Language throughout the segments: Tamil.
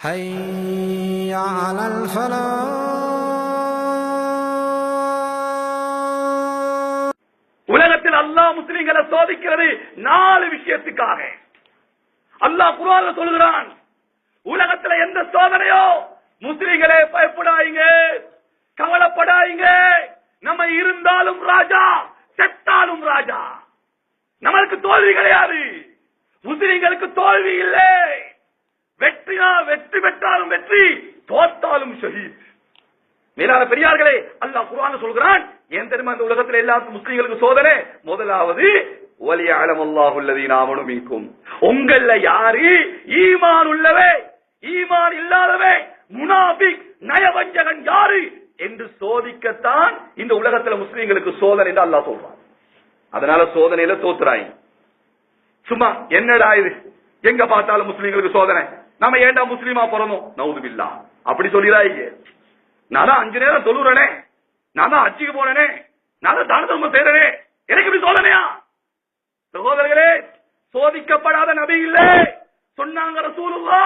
حي على الفلاح உலகத்தில் அல்லாஹ் முஸ்லிம்களை சோதிக்கிறது நாலு விஷயத்துக்காக அல்லாஹ் குர்ஆன்ல சொல்கிறான் உலகத்துல எந்த சோதனையோ முஸ்லிம்களே பயப்படாதீங்க கவலைப்படாதீங்க நம்ம இருந்தாலும் ராஜா செத்தாலும் ராஜா நம்மளுக்கு தோல்வி கிடையாது முஸ்லிம்களுக்கு தோல்வி இல்லை வெற்றினா வெற்றி பெற்றாலும் வெற்றி தோத்தாலும் ஷஹீத். மேலான பெரியார்களே அல்லாஹ் குர்ஆன்ல சொல்கிறான் ஏன் தெரியுமா இந்த உலகத்துல எல்லா முஸ்லீம்களுக்கு சோதனை? முதலாவது ஒலி அல்லாஹு நாமனும் ஆமனு மின்கும். உங்கள யாரு? ஈமான் உள்ளவே ஈமான் இல்லாதவே முனாபிக் நயவஞ்சகன் யாரு? என்று சோதிக்கத்தான் இந்த உலகத்துல முஸ்லிம்களுக்கு சோதனை என்று அல்லாஹ் சொல்றான். அதனால சோதனையில தோத்துறாய் சும்மா என்னடா இது? எங்க பார்த்தாலும் முஸ்லிம்களுக்கு சோதனை? நம்ம ஏண்டா முஸ்லீமா பிறந்தோம்? நவுதுபில்லா. அப்படி சொல்லிடாங்க நான் தான் அஞ்சு நேரம் தொழுறனே. நான் தான் அச்சுக்கு போனேனே. நான் தான் தான தர்மம் செய்யறனே எனக்கு இப்படி சோதனையா சகோதரர்களே சோதிக்கப்படாத நபி இல்லை. சொன்னாங்க ரசூலுல்லா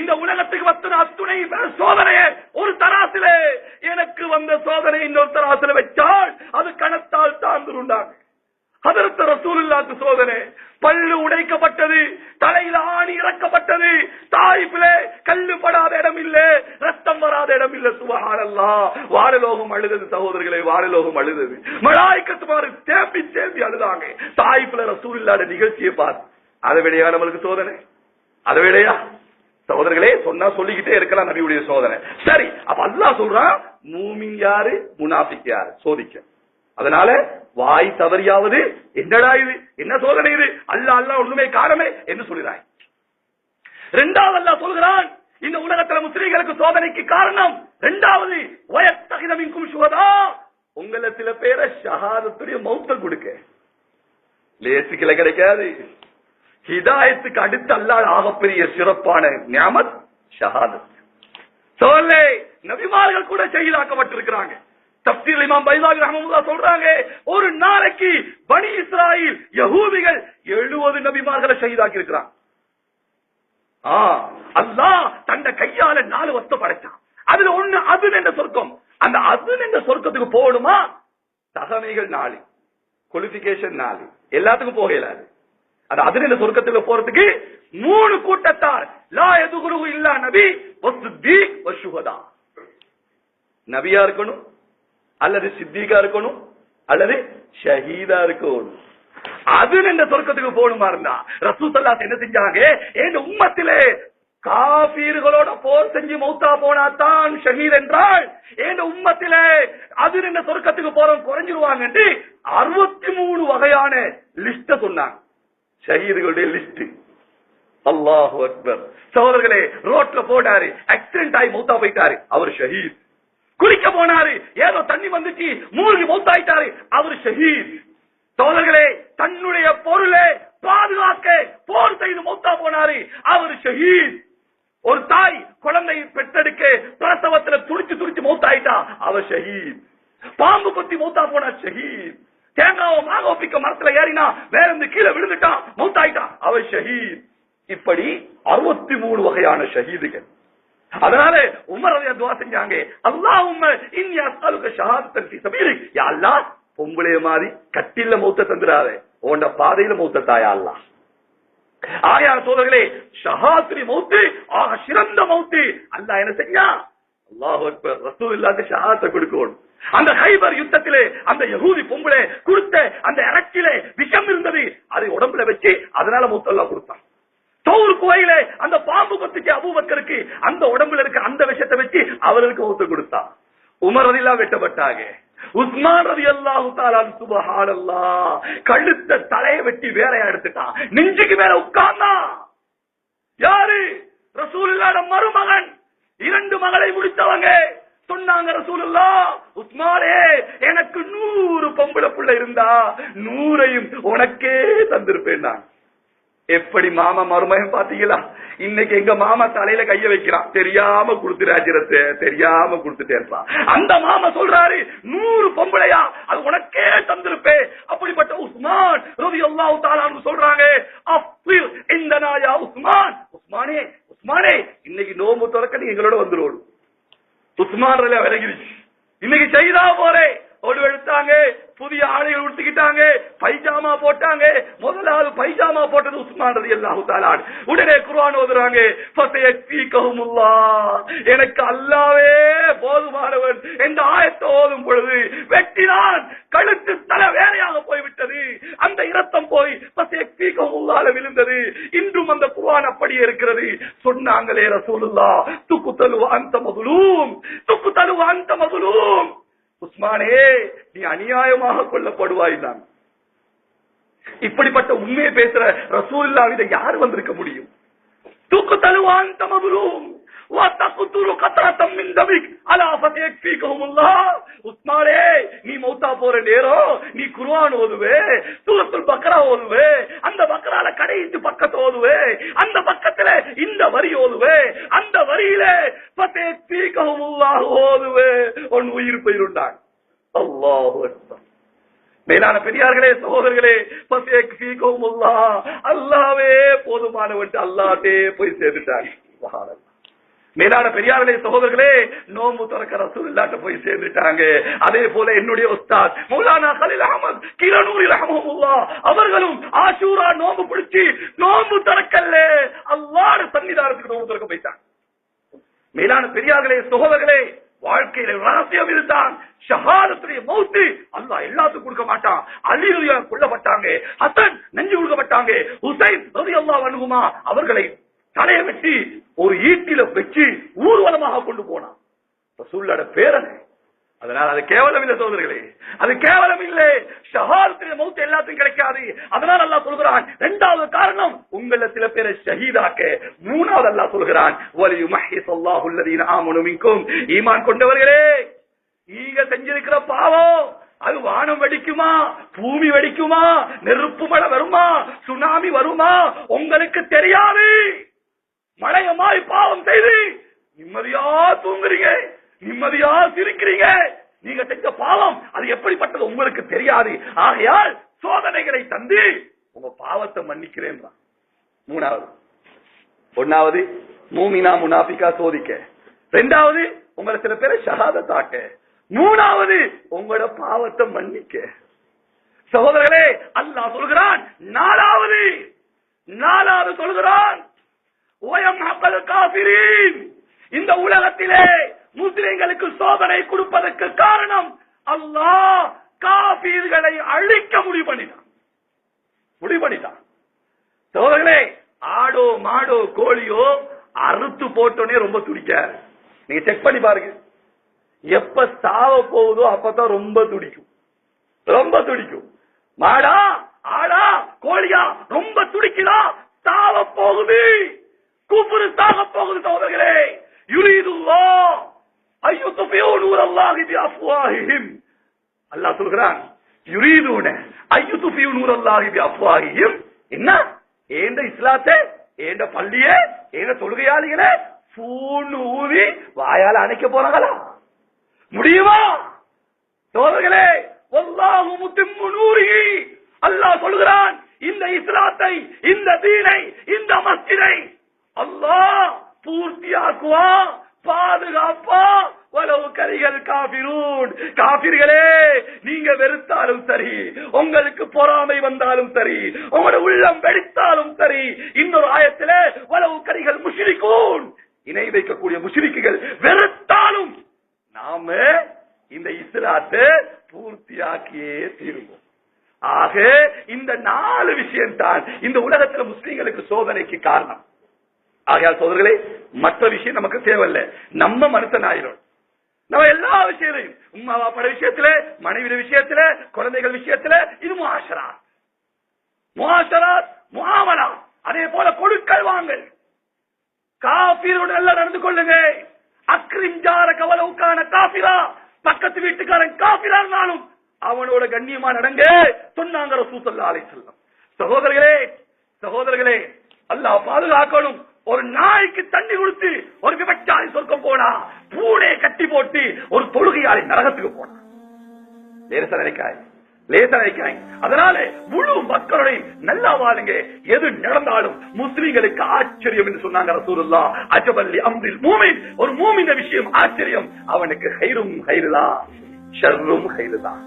இந்த உலகத்துக்கு வத்துன அத்துணை சோதனைய ஒரு தராசிலே. எனக்கு வந்த சோதனை இன்னொரு தராசில வச்சால் அது கணத்தால் தாழ்ந்துருண்டாங்க அதற்கு ரசூலுல்லாக்கு சோதனை. பல்லு உடைக்கப்பட்டது தலையில ஆணி இறக்கப்பட்டது. தாய்ப்பிலே கல்லு படாத இடம் இல்ல ரத்தம் வராத இடம் இல்ல சுபஹானல்லா வாரலோகம் அழுதது சகோதரர்களை வாரலோகம் அழுதது. மலாய்க்கத்துமாறு தேம்பி தேம்பி அழுதாங்க. தாய்ப்பில இல்லாத நிகழ்ச்சியை பார். அதை விடையா நம்மளுக்கு சோதனை? அதை விடையா சகோதரர்களே சொன்னா சொல்லிக்கிட்டே இருக்கலாம் நபியுடைய சோதனை. சரி அப்ப அல்லா சொல்றான் மூமிங் யாரு? முனாபிக் யாரு? சோதிக்க. அதனால வாய் தவறியாவது என்னடா இது? என்ன சோதனை இது? அல்ல அல்ல ஒண்ணுமே காரணமே என்று சொல்கிறாய். இரண்டாவது அல்லாஹ் சொல்கிறான் இந்த உலகத்துல முஸ்லீம்களுக்கு சோதனைக்கு காரணம் இரண்டாவது வயத்தகிதமின்கும் சுகதா உங்களை சில பேரை ஷஹாதத்துடைய மௌத்த கொடுக்க. லேசிக்கல கிடைக்காது. ஹிதாயத்துக்கு அடுத்து அல்லாஹ் ஆகப்பெரிய சிறப்பான ஞாமத் ஷஹாதத். சோல்லே நபிமார்கள் கூட செய்தாக்கப்பட்டிருக்கிறாங்க இமாம் பைதாகி சொல்றாங்க ஒரு நாளைக்கு பனி இஸ்ராயில் யகூதிகள் 70 நபிமார்களை ஷஹீதாக்கி இருக்கிறான் அல்லா தன்னை கையால நாலு வஸ்து படைச்சான். அதுல ஒண்ணு அது என்ற சொர்க்கம். அந்த அது என்ற சொர்க்கத்துக்கு போகணுமா? தகமைகள் நாலு. குவாலிபிகேஷன் நாலு. எல்லாத்துக்கும் போக இயலாது அந்த அது என்ற சொர்க்கத்துக்கு போறதுக்கு மூணு கூட்டத்தார். லா எதுகுரு இல்லா நபி வசுத்தீக் வசுகதா நபியா இருக்கணும் அல்லது சித்திகா இருக்கணும் அல்லது ஷஹீதா இருக்கணும். அது இந்த சொர்க்கத்துக்கு போகணுமா இருந்தா? ரசூசல்லா என்ன செஞ்சாங்க? என் உம்மத்திலே காபீர்களோட போர் செஞ்சு மௌத்தா போனா தான் ஷஹீத் என்றால் என் உம்மத்திலே அது இந்த சொர்க்கத்துக்கு போறோம் குறைஞ்சிருவாங்க அறுபத்தி மூணு வகையான லிஸ்ட சொன்னாங்க. ஷஹீதுகளுடைய லிஸ்ட். அல்லாஹு அக்பர். சகோதரர்களே ரோட்ல போனாரு ஆக்சிடென்ட் ஆகி மௌத்தா போயிட்டாரு. அவர் ஷஹீத். குளிக்க போனாரு. ஏதோ தண்ணி வந்துச்சு. மூழ்கி மௌத்தாயிட்டாரு அவர் ஷஹீத். சோதர்களே தன்னுடைய பொருளை பாதுகாக்க போர் செய்து மௌத்தா போனாரு. அவர் ஷஹீத். ஒரு தாய் குழந்தை பெற்றெடுக்க பிரசவத்துல துடிச்சு துடிச்சு மௌத்தாயிட்டா அவர் ஷஹீத். பாம்பு கொத்தி மௌத்தா போனா ஷஹீத். தேங்காவோ மாக மரத்துல ஏறினா வேற இருந்து கீழே விழுந்துட்டான் மௌத்தாயிட்டான் அவர் ஷஹீத். இப்படி அறுபத்தி மூணு வகையான ஷஹீதுகள். அதனால துவா செஞ்சாங்க. அல்லாஹ்வும்ம இன்னி அஸ்அலுக ஷஹாதத்தன் ஃபீ சபீலிக். பொம்பளைய மாதிரி கட்டில மௌத்த தந்துராதே உண்ட பாதையில மௌத்த தாயா ஆயா ஆகையார் சோதர்களே ஷஹாத்ரி மௌத்து ஆக சிறந்த மௌத்து. அல்லா என்ன செஞ்சா? அல்லாஹ் ரசூல் இல்லாத ஷஹாத்தை கொடுக்கணும். அந்த ஹைபர் யுத்தத்திலே அந்த யகூதி பொம்பளை கொடுத்த அந்த இறக்கிலே விஷம் இருந்தது. அதை உடம்புல வச்சு அதனால மௌத்தெல்லாம் கொடுத்தான். தோல் கோயில அந்த பாம்பு கொத்துச்சு அபூபக்கருக்கு அந்த உடம்புல இருக்க அந்த விஷத்தை வச்சு அவர்களுக்கு ஒத்து கொடுத்தா. உமர் வெட்டப்பட்டாங்க. உஸ்மான் ரதி அல்லாஹு தாலான் சுபஹானல்லா. கழுத்த தலையை வெட்டி வேலையா எடுத்துட்டான் நெஞ்சுக்கு மேல உட்கார்ந்தான் யாரு? ரசூலுல்லாட மருமகன். இரண்டு மகளை முடித்தவங்க. சொன்னாங்க ரசூலுல்லா உஸ்மானே எனக்கு நூறு பொம்பளை புள்ள இருந்தா நூறையும் உனக்கே தந்திருப்பேன் நான். எப்படி மாமா மருமகன் பாத்தீங்களா இன்னைக்கு எங்க மாமா தலையில கைய வைக்கிறான். தெரியாம கொடுத்து தெரியாம குடுத்துட்டே இருப்பான். அந்த மாமா சொல்றாரு நூறு பொம்பளையா அது உனக்கே தந்திருப்பே. அப்படிப்பட்ட உஸ்மான் ரவி அல்லாஹு தாலான்னு சொல்றாங்க அஃபிர் இந்த நாயா உஸ்மான். உஸ்மானே உஸ்மானே இன்னைக்கு நோம்பு திறக்க நீ எங்களோட வந்துருவோம். உஸ்மான் ரலியா விலகிருச்சு இன்னைக்கு செய்தா போறே ஒரு எடுத்தாங்க புதிய ஆடைகள் உடுத்திக்கிட்டாங்க பைஜாமா போட்டாங்க முதலாவது பைஜாமா போட்டது உஸ்மான் ரதி அல்லாஹு தாலான் உடனே குர்ஆன் ஓதுறாங்க ஃபசயக்ஃபீகஹுமுல்லா எனக்கு அல்லாவே போதுமானவன் இந்த ஆயத்தை ஓதும் பொழுது வெட்டினான் கழுத்து தலை வேறையாக போய்விட்டது அந்த இரத்தம் போய் ஃபசயக்ஃபீகஹுமுல்லால விழுந்தது இன்றும் அந்த குர்ஆன் அப்படியே இருக்கிறது சொன்னாங்களே ரசூலுல்லா துக்கு தலுவ அந்த மதுலூம் துக்கு தலுவ அந்த மதுலூம் உஸ்மானே நீ அநியாயமாக கொல்லப்படுவாய் தான் இப்படிப்பட்ட உண்மையை பேசுற ரசூல்லா இதை யார் வந்திருக்க முடியும்? தூக்கு தழுவான் தமதுரும் நீ மௌத்தா போற நேரம் நீ குருவான் ஓதுவே சூரத்துல் பக்ரா ஓதுவே அந்த பக்ரால கடைசி பக்கத்தை ஓதுவே அந்த பக்கத்துல இந்த வரி ஓதுவே அந்த வரியில பத்தேக்கஹுமுல்லாஹ் ஓதுவே. உன் உயிர் போயிருண்டான் அல்லாஹு மேலான பெரியார்களே சகோதரர்களே அல்லாவே போதுமானவன் அல்லாட்டே போய் சேர்ந்துட்டாங்க மேலான பெரியார்களே சகோதரர்களே நோம்பு திறக்க ரசூலுல்லாட்ட போய் சேர்ந்துட்டாங்க. அதே போல என்னுடைய உஸ்தாத் மௌலானா கலில் அகமது கிரணூரில் அகமதுல்லா அவர்களும் ஆஷூரா நோம்பு பிடிச்சி நோம்பு திறக்கல்ல அல்லாட சன்னிதானத்துக்கு நோம்பு திறக்க போயிட்டாங்க. மேலான பெரியார்களே சகோதரர்களே வாழ்க்கையில ரகசியம் இருந்தான் ஷஹாதத்துடைய மௌத்து அல்லா எல்லாத்துக்கும் கொடுக்க மாட்டான். அலி கொல்லப்பட்டாங்க ஹசன் நெஞ்சு கொடுக்கப்பட்டாங்க ஹுசைன் அல்லா வணுகுமா அவர்களை தலையை வெட்டி ஒரு ஈட்டில வச்சு ஊர்வலமாக கொண்டு போனான். சூழ்நிலை பேரன் அதனால் அது கேவலம் இல்லை சோதர்களே அது கேவலம் இல்லை. ஷஹாதத்துடைய மௌத்து எல்லாத்துக்கும் கிடைக்காது. அதனால் அல்லா சொல்கிறான் இரண்டாவது காரணம் உங்கள சில பேரை ஷஹீதாக்க மூணாவது அல்லா சொல்கிறான் வலியு மஹிஸ் அல்லாஹு அல்லதீன ஆமனு ஈமான் கொண்டவர்களே நீங்க செஞ்சிருக்கிற பாவம் அது வானம் வெடிக்குமா பூமி வெடிக்குமா நெருப்பு மழை வருமா சுனாமி வருமா உங்களுக்கு தெரியாது. மழையமாய் பாவம் செய்து நிம்மதியா தூங்குறீங்க. நிம்மதியா சிரிக்கிறீங்க நீங்க செஞ்ச பாவம் அது எப்படிப்பட்டது உங்களுக்கு தெரியாது. ஆகையால் சோதனைகளை தந்து உங்க பாவத்தை மன்னிக்கிறேன் மூணாவது. ஒன்னாவது மூமினா முனாபிகா சோதிக்க. ரெண்டாவது உங்களை சில பேரை தாக்க மூணாவது உங்களோட பாவத்தை மன்னிக்க. சகோதரர்களே அல்லாஹ் சொல்கிறான் நாலாவது. நாலாவது சொல்கிறான் ஓயம் இந்த உலகத்திலே முஸ்லிம்களுக்கு சோதனை கொடுப்பதற்கு காரணம் அல்லாஹ் காபீர்களை அழிக்க முடிவு பண்ணினான் முடிவு பண்ணிட்டான் சோதர்களே ஆடோ மாடோ கோழியோ அறுத்து போட்டோன்னே ரொம்ப துடிக்காது. நீங்க செக் பண்ணி பாருங்க. எப்ப சாவ போகுதோ அப்பதான் ரொம்ப துடிக்கும். ரொம்ப துடிக்கும். மாடா ஆடா கோழியா ரொம்ப துடிக்குதா? சாவ போகுது. கூப்புரு சாக போகுது சோதர்களே யுரீதுல்லா ஐயோ அல்லாஹ் சொல்கிறான் என்ன? ஏண்ட இஸ்லாத்தை? ஏண்ட பள்ளியே? ஏண்ட தொழுகையாளிகளே? பூன்னு ஊதி வாயால அணைக்க போறாங்களா? முடியுமா? தோழர்களே வல்லாஹு அல்லாஹ் சொல்கிறான் இந்த இஸ்லாத்தை இந்த தீனை இந்த மஸ்தினை அல்லாஹ் பூர்த்தியாக்குவா பாதுகாப்பா காபிரூன் காபிர்களே நீங்க வெறுத்தாலும் சரி உங்களுக்கு பொறாமை வந்தாலும் சரி உங்களோட உள்ளம் வெடித்தாலும் சரி இன்னொரு ஆயத்தில உளவு கரிகள் முஷிரிக்கும் இணை வைக்கக்கூடிய முஷிரிக்குகள் வெறுத்தாலும் நாம இந்த இஸ்லாத்தை பூர்த்தியாக்கியே தீருவோம். ஆக இந்த நாலு விஷயம் தான் இந்த உலகத்துல முஸ்லீம்களுக்கு சோதனைக்கு காரணம். ஆகையால் சோதர்களே மற்ற விஷயம் நமக்கு தேவையில்லை. நம்ம மனுஷன் ஆயிரும் நம்ம எல்லா விஷயத்திலையும் உமா வாப்பட விஷயத்துல மனைவி விஷயத்துல குழந்தைகள் விஷயத்துல இது முஆஷரா முஆஷராத் முகாமலா அதே போல கொடுக்கல் வாங்கல். காபீரோடு நல்லா நடந்து கொள்ளுங்க. அக்ரிஞ்சார கவலவுக்கான காபிரா பக்கத்து வீட்டுக்காரன் காபிரா இருந்தாலும் அவனோட கண்ணியமா நடங்க சொன்னாங்க ரசூசல்லா அலை செல்லம் சகோதரர்களே சகோதரர்களே அல்லாஹ் பாதுகாக்கணும். ஒரு நாய்க்கு தண்ணி கொடுத்து ஒரு விபச்சாரி சொர்க்கம் போனா கட்டி போட்டு ஒரு தொழுகையாளி நரகத்துக்கு போனா நேரச நினைக்காய் லேசா வைக்கிறாங்க அதனால முழு மக்களுடைய நல்லா வாழுங்க. எது நடந்தாலும் முஸ்லீம்களுக்கு ஆச்சரியம் என்று சொன்னாங்க ரசூலுல்லா. அஜபல்லி அம்ரில் மூமின் ஒரு மூமின விஷயம் ஆச்சரியம். அவனுக்கு ஹைரும் ஹைருதான் ஷர்ரும் ஹைருதான்.